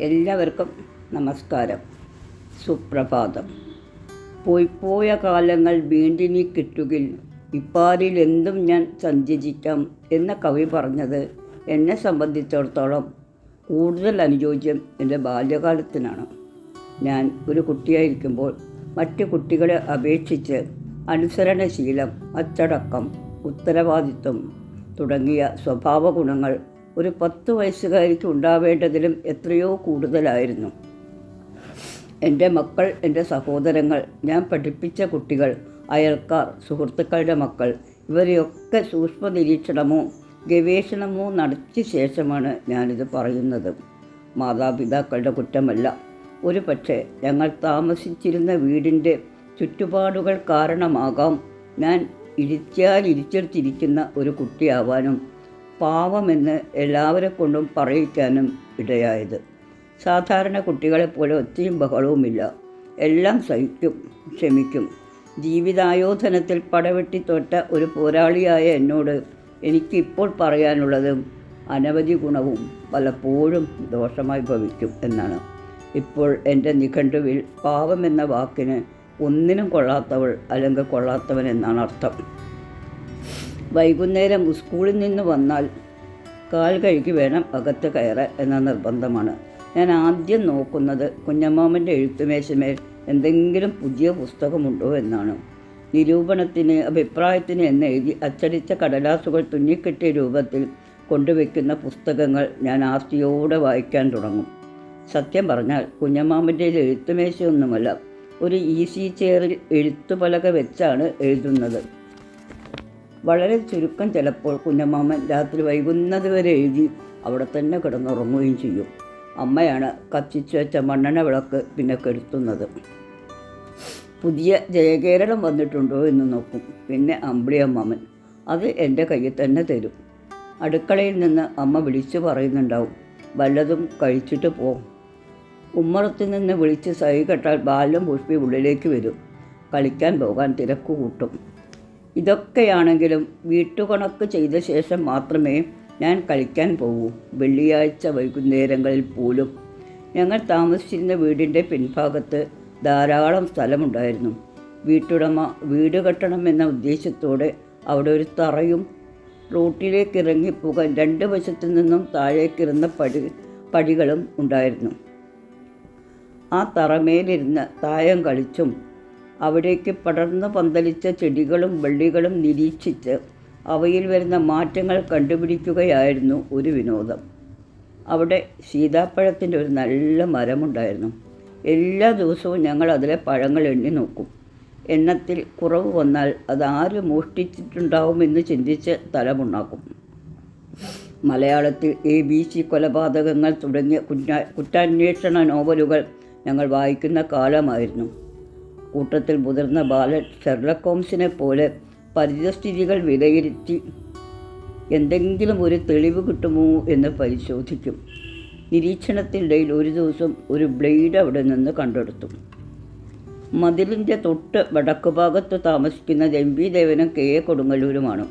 എല്ലാവർക്കും നമസ്കാരം. സുപ്രഭാതം. പോയിപ്പോയ കാലങ്ങൾ വീണ്ടിനി കിട്ടുകിൽ ഇപ്പാരിൽ എന്തും ഞാൻ സഞ്ചരിക്കാം എന്ന കവി പറഞ്ഞത് എന്നെ സംബന്ധിച്ചിടത്തോളം കൂടുതൽ അനുയോജ്യം എന്റെ ബാല്യകാലത്തിനാണ്. ഞാൻ ഒരു കുട്ടിയായിരിക്കുമ്പോൾ മറ്റു കുട്ടികളെ അപേക്ഷിച്ച് അനുസരണശീലം അച്ചടക്കം ഉത്തരവാദിത്വം തുടങ്ങിയ സ്വഭാവ ഗുണങ്ങൾ ഒരു പത്ത് വയസ്സുകാരിക്ക് ഉണ്ടാവേണ്ടതിലും എത്രയോ കൂടുതലായിരുന്നു. എന്റെ മക്കൾ എന്റെ സഹോദരങ്ങൾ ഞാൻ പഠിപ്പിച്ച കുട്ടികൾ അയൽക്കാർ സുഹൃത്തുക്കളുടെ മക്കൾ ഇവരെയൊക്കെ സൂക്ഷ്മ നിരീക്ഷണമോ ഗവേഷണമോ നടത്തിയ ശേഷമാണ് ഞാനിത് പറയുന്നത്. മാതാപിതാക്കളുടെ കുറ്റമല്ല. ഒരു പക്ഷേ ഞങ്ങൾ താമസിച്ചിരുന്ന വീടിന്റെ ചുറ്റുപാടുകൾ കാരണമാകാം ഞാൻ ഇരിച്ചാൽ ഇരിച്ചെടുത്തിരിക്കുന്ന ഒരു കുട്ടിയാവാനും പാവമെന്ന് എല്ലാവരെ കൊണ്ടും പറയിക്കാനും ഇടയായത്. സാധാരണ കുട്ടികളെപ്പോലെ ഒത്തിരി ബഹളവുമില്ല. എല്ലാം സഹിക്കും ക്ഷമിക്കും. ജീവിതായോധനത്തിൽ പടവെട്ടി ഒരു പോരാളിയായ എന്നോട് എനിക്കിപ്പോൾ പറയാനുള്ളതും അനവധി ഗുണവും പലപ്പോഴും ദോഷമായി ഭവിക്കും എന്നാണ്. ഇപ്പോൾ എന്റെ നിഘണ്ടുവിൽ പാവം എന്ന വാക്കിന് ഒന്നിനും കൊള്ളാത്തവൾ അല്ലെങ്കിൽ കൊള്ളാത്തവൻ എന്നാണ് അർത്ഥം. വൈകുന്നേരം സ്കൂളിൽ നിന്ന് വന്നാൽ കാൽ കഴുകി വേണം അകത്ത് കയറാൻ എന്ന നിർബന്ധമാണ്. ഞാൻ ആദ്യം നോക്കുന്നത് കുഞ്ഞമ്മാമന്റെ എഴുത്തുമേശമേൽ എന്തെങ്കിലും പുതിയ പുസ്തകമുണ്ടോ എന്നാണ്. നിരൂപണത്തിന് അഭിപ്രായത്തിന് എന്ന് എഴുതി അച്ചടിച്ച കടലാസുകൾ തുന്നിക്കെട്ടിയ രൂപത്തിൽ കൊണ്ടുവയ്ക്കുന്ന പുസ്തകങ്ങൾ ഞാൻ ആസ്തിയോടെ വായിക്കാൻ തുടങ്ങും. സത്യം പറഞ്ഞാൽ കുഞ്ഞമ്മാമന്റെ എഴുത്തുമേശയൊന്നുമല്ല ഒരു ഈസി ചെയറിൽ എഴുത്തുപലക വെച്ചാണ് എഴുതുന്നത്. വളരെ ചുരുക്കം ചിലപ്പോൾ കുഞ്ഞമ്മാമൻ രാത്രി വൈകുന്നത് വരെ എഴുതി അവിടെ തന്നെ കിടന്നുറങ്ങുകയും ചെയ്യും. അമ്മയാണ് കത്തിച്ചു വെച്ച മണ്ണെണ്ണ വിളക്ക് പിന്നെ കെടുത്തുന്നത്. പുതിയ ജയകേരളം വന്നിട്ടുണ്ടോ എന്ന് നോക്കും. പിന്നെ അമ്പിളിയമ്മാമൻ അത് എന്റെ കയ്യിൽ തന്നെ തരും. അടുക്കളയിൽ നിന്ന് അമ്മ വിളിച്ചു പറയുന്നുണ്ടാവും വല്ലതും കഴിച്ചിട്ട് പോ. ഉമ്മറത്തിൽ നിന്ന് വിളിച്ച് സൈ കെട്ടാൽ ബാല്യം പുഷ്പി ഉള്ളിലേക്ക് വരും. കളിക്കാൻ പോകാൻ തിരക്ക് കൂട്ടും. ഇതൊക്കെയാണെങ്കിലും വീട്ടുകണക്ക് ചെയ്ത ശേഷം മാത്രമേ ഞാൻ കളിക്കാൻ പോകൂ വെള്ളിയാഴ്ച വൈകുന്നേരങ്ങളിൽ പോലും ഞങ്ങൾ താമസിച്ചിരുന്ന വീടിന്റെ പിൻഭാഗത്ത് ധാരാളം സ്ഥലമുണ്ടായിരുന്നു. വീട്ടുടമ വീട് കെട്ടണം എന്ന ഉദ്ദേശത്തോടെ അവിടെ ഒരു തറയും റോട്ടിലേക്ക് ഇറങ്ങിപ്പോക രണ്ട് വശത്തു നിന്നും താഴേക്കിരുന്ന പടി പടികളും ഉണ്ടായിരുന്നു. ആ തറമേലിരുന്ന് തായം കളിച്ചും അവിടേക്ക് പടർന്നു പന്തലിച്ച ചെടികളും വള്ളികളും നിരീക്ഷിച്ച് അവയിൽ വരുന്ന മാറ്റങ്ങൾ കണ്ടുപിടിക്കുകയായിരുന്നു ഒരു വിനോദം. അവിടെ സീതാപ്പഴത്തിന്റെ ഒരു നല്ല മരമുണ്ടായിരുന്നു. എല്ലാ ദിവസവും ഞങ്ങൾ അതിലെ പഴങ്ങൾ എണ്ണി നോക്കും. എണ്ണത്തിൽ കുറവ് വന്നാൽ അത് ആര് മോഷ്ടിച്ചിട്ടുണ്ടാവുമെന്ന് ചിന്തിച്ച് തലമുണ്ടാക്കും മലയാളത്തിൽ എ ബി സി കൊലപാതകങ്ങൾ തുടങ്ങിയ കുറ്റ കുറ്റാന്വേഷണ നോവലുകൾ ഞങ്ങൾ വായിക്കുന്ന കാലമായിരുന്നു. കൂട്ടത്തിൽ മുതിർന്ന ബാലൻ ഷെർലക് ഹോംസിനെ പോലെ പരിതസ്ഥിതികൾ വിലയിരുത്തി എന്തെങ്കിലും ഒരു തെളിവ് കിട്ടുമോ എന്ന് പരിശോധിക്കും. നിരീക്ഷണത്തിനിടയിൽ ഒരു ദിവസം ഒരു ബ്ലേഡ് അവിടെ നിന്ന് കണ്ടെടുത്തു. മതിലിന്റെ തൊട്ട് വടക്കു താമസിക്കുന്ന വി ദേവനും കെ എ കൊടുങ്ങല്ലൂരുമാണ്.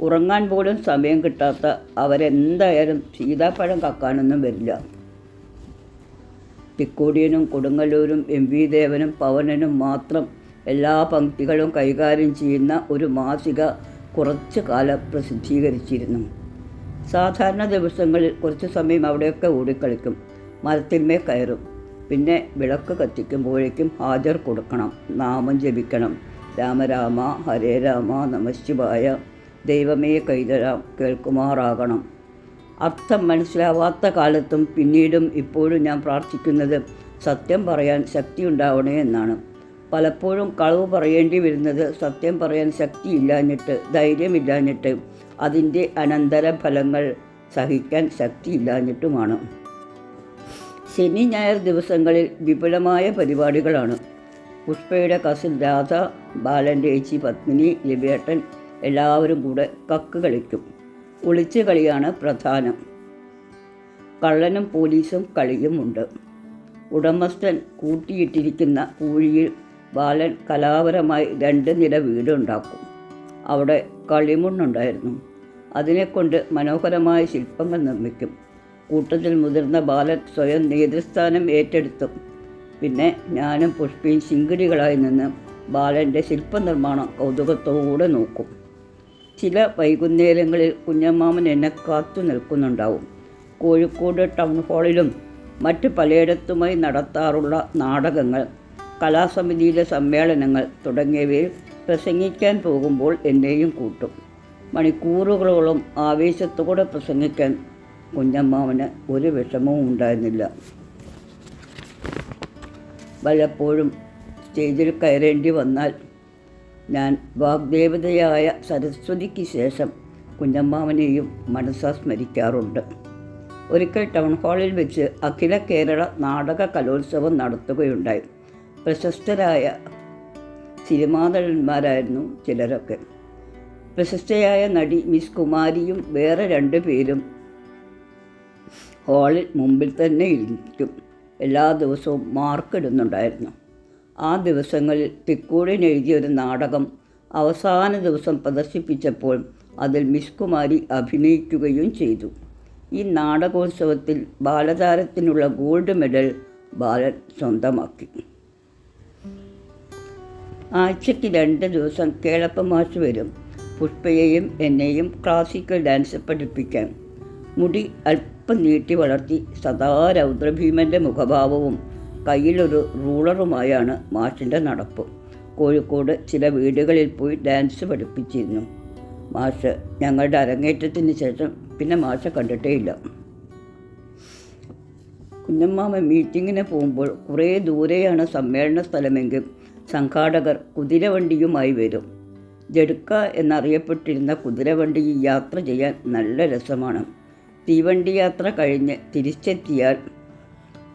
ഉറങ്ങാൻ പോലും സമയം കിട്ടാത്ത അവരെന്തായാലും സീതാപ്പഴം കക്കാനൊന്നും വരില്ല. തിക്കോടിയനും കൊടുങ്ങല്ലൂരും എം വി ദേവനും പവനനും മാത്രം എല്ലാ പങ്ക്തികളും കൈകാര്യം ചെയ്യുന്ന ഒരു മാസിക കുറച്ചു കാലം പ്രസിദ്ധീകരിച്ചിരുന്നു. സാധാരണ ദിവസങ്ങളിൽ കുറച്ച് സമയം അവിടെയൊക്കെ ഓടിക്കളിക്കും. മരത്തിന്മേൽ കയറും. പിന്നെ വിളക്ക് കത്തിക്കുമ്പോഴേക്കും ഹാജർ കൊടുക്കണം. നാമം ജപിക്കണം. രാമരാമ ഹരേ രാമ നമശിവായ ദൈവമേ കൈതരാം കേൾക്കുമാറാകണം. അർത്ഥം മനസ്സിലാവാത്ത കാലത്തും പിന്നീടും ഇപ്പോഴും ഞാൻ പ്രാർത്ഥിക്കുന്നത് സത്യം പറയാൻ ശക്തി ഉണ്ടാവണേ എന്നാണ്. പലപ്പോഴും കളവ് പറയേണ്ടി വരുന്നത് സത്യം പറയാൻ ശക്തിയില്ലാഞ്ഞിട്ട് ധൈര്യമില്ലാഞ്ഞിട്ട് അതിന്റെ അനന്തര ഫലങ്ങൾ സഹിക്കാൻ ശക്തിയില്ലാഞ്ഞിട്ടുമാണ്. ശനി ഞായർ ദിവസങ്ങളിൽ വിപുലമായ പരിപാടികളാണ്. പുഷ്പയുടെ കസിൻ രാധ ബാലന്റെ ഏച്ചി പത്മിനി ലിബേട്ടൻ എല്ലാവരും കൂടെ കക്ക് കളിക്കും. ഒളിച്ചു കളിയാണ് പ്രധാനം. കള്ളനും പോലീസും കളിയുമുണ്ട്. ഉടമസ്ഥൻ കൂട്ടിയിട്ടിരിക്കുന്ന കൂഴിയിൽ ബാലൻ കലാപരമായി രണ്ട് നില വീടുണ്ടാക്കും. അവിടെ കളിമണ്ണുണ്ടായിരുന്നു. അതിനെക്കൊണ്ട് മനോഹരമായ ശില്പങ്ങൾ നിർമ്മിക്കും. കൂട്ടത്തിൽ മുതിർന്ന ബാലൻ സ്വയം നേതൃസ്ഥാനം ഏറ്റെടുത്തു. പിന്നെ ഞാനും പുഷ്പിയും ശിങ്കിടികളായി നിന്ന് ബാലന്റെ ശില്പനിർമ്മാണം കൗതുകത്തോടെ നോക്കും. ചില വൈകുന്നേരങ്ങളിൽ കുഞ്ഞമ്മാമൻ എന്നെ കാത്തു നിൽക്കുന്നുണ്ടാവും. കോഴിക്കോട് ടൗൺ ഹാളിലും മറ്റ് പലയിടത്തുമായി നടത്താറുള്ള നാടകങ്ങൾ കലാസമിതിയിലെ സമ്മേളനങ്ങൾ തുടങ്ങിയവയിൽ പ്രസംഗിക്കാൻ പോകുമ്പോൾ എന്നെയും കൂട്ടും. മണിക്കൂറുകളോളം ആവേശത്തോടെ പ്രസംഗിക്കാൻ കുഞ്ഞമ്മാവന് ഒരു വിഷമവും ഉണ്ടായിരുന്നില്ല. വല്ലപ്പോഴും സ്റ്റേജിൽ കയറേണ്ടി വന്നാൽ ഞാൻ വാഗ്ദേവതയായ സരസ്വതിക്ക് ശേഷം കുഞ്ഞമ്മാവനെയും മനസ്സാ സ്മരിക്കാറുണ്ട്. ഒരിക്കൽ ടൗൺ ഹാളിൽ വെച്ച് അഖില കേരള നാടക കലോത്സവം നടത്തുകയുണ്ടായി. പ്രശസ്തരായ സിനിമാ നടന്മാരായിരുന്നു ചിലരൊക്കെ. പ്രശസ്തയായ നടി മിസ് കുമാരിയും വേറെ രണ്ടു പേരും ഹാളിൽ മുമ്പിൽ തന്നെ ഇരിക്കും. എല്ലാ ദിവസവും മാർക്കിടുന്നുണ്ടായിരുന്നു. ആ ദിവസങ്ങളിൽ തിക്കൂടിന് എഴുതിയൊരു നാടകം അവസാന ദിവസം പ്രദർശിപ്പിച്ചപ്പോൾ അതിൽ മിസ് കുമാരി അഭിനയിക്കുകയും ചെയ്തു. ഈ നാടകോത്സവത്തിൽ ബാലതാരത്തിനുള്ള ഗോൾഡ് മെഡൽ ബാലൻ സ്വന്തമാക്കി. ആഴ്ചയ്ക്ക് രണ്ട് ദിവസം കേളപ്പ മാഷ് വരും. പുഷ്പയെയും എന്നെയും ക്ലാസിക്കൽ ഡാൻസ് പഠിപ്പിക്കാൻ. മുടി അല്പം നീട്ടി വളർത്തി സദാ രൗദ്രഭീമന്റെ മുഖഭാവവും കയ്യിലൊരു റൂളറുമായാണ് മാഷിന്റെ നടപ്പ്. കോഴിക്കോട് ചില വീടുകളിൽ പോയി ഡാൻസ് പഠിപ്പിച്ചിരുന്നു. മാഷ് ഞങ്ങളുടെ അരങ്ങേറ്റത്തിന് ശേഷം പിന്നെ മാഷ കണ്ടിട്ടേയില്ല. കുഞ്ഞമ്മാമ മീറ്റിങ്ങിന് പോകുമ്പോൾ കുറേ ദൂരെയാണ് സമ്മേളന സ്ഥലമെങ്കിൽ സംഘാടകർ കുതിരവണ്ടിയുമായി വരും. ജടുക്ക എന്നറിയപ്പെട്ടിരുന്ന കുതിരവണ്ടി യാത്ര ചെയ്യാൻ നല്ല രസമാണ്. തീവണ്ടി യാത്ര കഴിഞ്ഞ് തിരിച്ചെത്തിയാൽ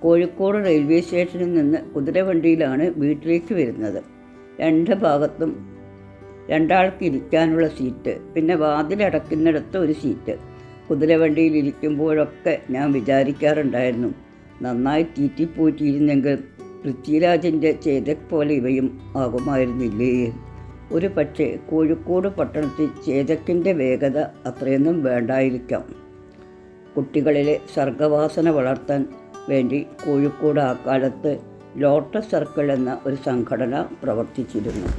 കോഴിക്കോട് റെയിൽവേ സ്റ്റേഷനിൽ നിന്ന് കുതിരവണ്ടിയിലാണ് വീട്ടിലേക്ക് വരുന്നത്. രണ്ട് ഭാഗത്തും രണ്ടാൾക്ക് ഇരിക്കാനുള്ള സീറ്റ് പിന്നെ വാതിലടക്കുന്നിടത്ത് ഒരു സീറ്റ്. കുതിരവണ്ടിയിൽ ഇരിക്കുമ്പോഴൊക്കെ ഞാൻ വിചാരിക്കാറുണ്ടായിരുന്നു നന്നായി തീറ്റിപ്പോറ്റിയിരുന്നെങ്കിൽ പൃഥ്വിരാജിന്റെ ചേതക് പോലെ ഇവയും ആകുമായിരുന്നില്ലേ? ഒരു പക്ഷേ കോഴിക്കോട് പട്ടണത്തിൽ ചേതക്കിന്റെ വേഗത അത്രയൊന്നും വേണ്ടായിരിക്കാം. കുട്ടികളിലെ സർഗവാസന വളർത്താൻ വേണ്ടി കോഴിക്കോട് ആ ലോട്ടസ് സർക്കിൾ എന്ന ഒരു സംഘടന പ്രവർത്തിച്ചിരുന്നു.